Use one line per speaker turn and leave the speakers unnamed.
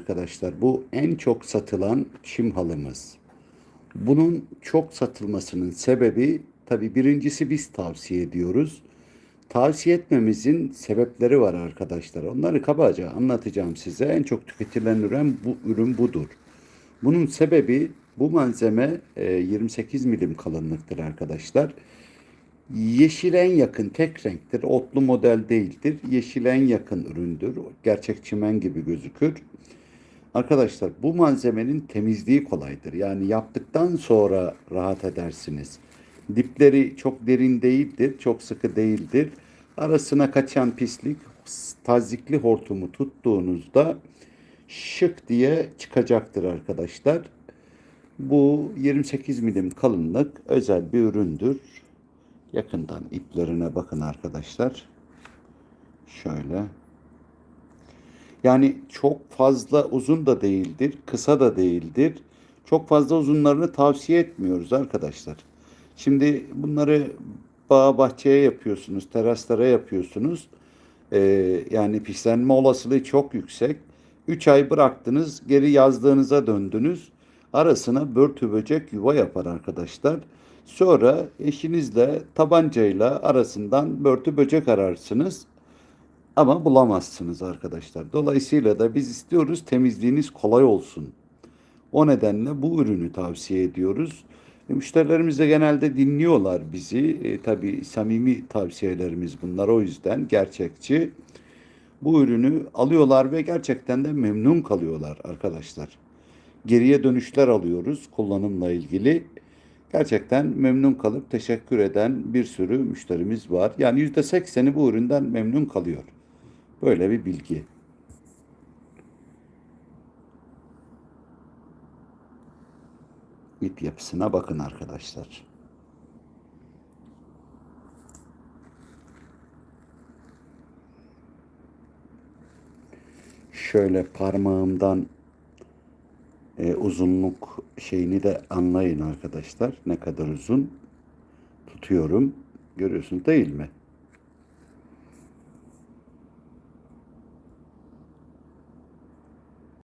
arkadaşlar. Bu en çok satılan çim halımız. Bunun çok satılmasının sebebi tabii birincisi biz tavsiye ediyoruz. Tavsiye etmemizin sebepleri var arkadaşlar. Onları kabaca anlatacağım size. En çok tüketilen ürün bu ürün budur. Bunun sebebi bu malzeme e, 28 milim kalınlıktır arkadaşlar. Yeşil en yakın tek renktir. Otlu model değildir. Yeşil en yakın üründür. Gerçek çimen gibi gözükür. Arkadaşlar bu malzemenin temizliği kolaydır. Yani yaptıktan sonra rahat edersiniz. Dipleri çok derin değildir, çok sıkı değildir. Arasına kaçan pislik tazikli hortumu tuttuğunuzda şık diye çıkacaktır arkadaşlar. Bu 28 milim kalınlık özel bir üründür. Yakından iplerine bakın arkadaşlar. Şöyle. Yani çok fazla uzun da değildir, kısa da değildir. Çok fazla uzunlarını tavsiye etmiyoruz arkadaşlar. Şimdi bunları bağ bahçeye yapıyorsunuz, teraslara yapıyorsunuz. Ee, yani pislenme olasılığı çok yüksek. 3 ay bıraktınız, geri yazdığınıza döndünüz. Arasına börtü böcek yuva yapar arkadaşlar. Sonra eşinizle tabancayla arasından börtü böcek ararsınız. Ama bulamazsınız arkadaşlar. Dolayısıyla da biz istiyoruz temizliğiniz kolay olsun. O nedenle bu ürünü tavsiye ediyoruz. E, müşterilerimiz de genelde dinliyorlar bizi. E, tabii samimi tavsiyelerimiz bunlar o yüzden gerçekçi. Bu ürünü alıyorlar ve gerçekten de memnun kalıyorlar arkadaşlar. Geriye dönüşler alıyoruz kullanımla ilgili. Gerçekten memnun kalıp teşekkür eden bir sürü müşterimiz var. Yani yüzde sekseni bu üründen memnun kalıyor. Böyle bir bilgi. İp yapısına bakın arkadaşlar. Şöyle parmağımdan e, uzunluk şeyini de anlayın arkadaşlar. Ne kadar uzun tutuyorum. Görüyorsunuz değil mi?